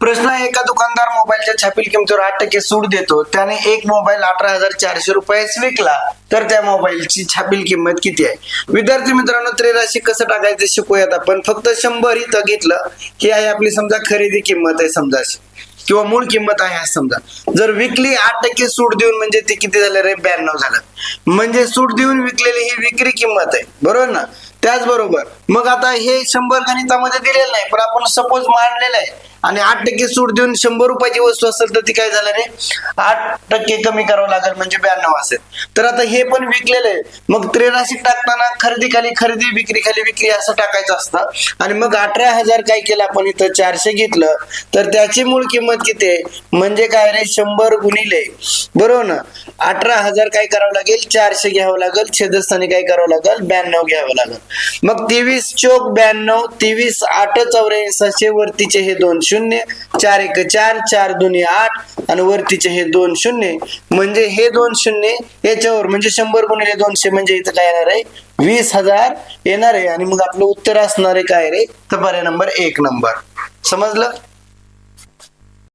प्रश्न आहे एका दुकानदार मोबाईलच्या छापील किमतीवर आठ टक्के सूट देतो. त्याने एक मोबाईल अठरा हजार चारशे रुपयास विकला. तर त्या मोबाईलची छापील किंमत किती आहे? विद्यार्थी मित्रांनो त्रिराशी कसं टाकायचं शिकूयात आपण. फक्त शंभर इथं घेतलं ही आहे आपली समजा खरेदी किंमत आहे समजा. किंवा मूळ किंमत आहे असं समजा. जर विकली आठ टक्के सूट देऊन म्हणजे ते किती झालं रे? ब्याण्णव झालं. म्हणजे सूट देऊन विकलेली ही विक्री किंमत आहे. बरोबर ना? त्याचबरोबर मग आता हे शंभर गणितामध्ये दिलेलं नाही पण आपण सपोज मांडलेलं आहे. आणि आठ टक्के सूट देऊन शंभर रुपयाची वस्तू असेल तर ती काय झालं रे? आठ टक्के कमी करावं लागेल म्हणजे ब्याण्णव असेल. तर आता हे पण विकलेलं आहे. मग त्रिराशी टाकताना खरेदी खाली खरेदी विक्री खाली विक्री असं टाकायचं असतं. आणि मग अठरा हजार काय केलं आपण इथं? चारशे घेतलं. तर त्याची मूळ किंमत किती आहे? म्हणजे काय रे? शंभर गुणिले. बरोबर ना? अठरा हजार काय करावं लागेल? चारशे घ्यावं लागेल. छेदस्थानी काय करावं लागेल? ब्याण्णव घ्यावं लागेल. मग तेवीस चोक ब्याण्णव तेवीस आठ चौऱ्याऐंशी वरतीचे हे दोन शून्य चार एक चार चार दोन्ही आठ आणि वरतीचे हे दोन शून्य. म्हणजे हे दोन शून्य याच्यावर म्हणजे शंभर गुणिले दोनशे म्हणजे इथं काय येणार आहे? वीस हजार येणार आहे. आणि मग आपलं उत्तर असणार आहे काय रे? तर पर्याय नंबर एक नंबर. समजलं?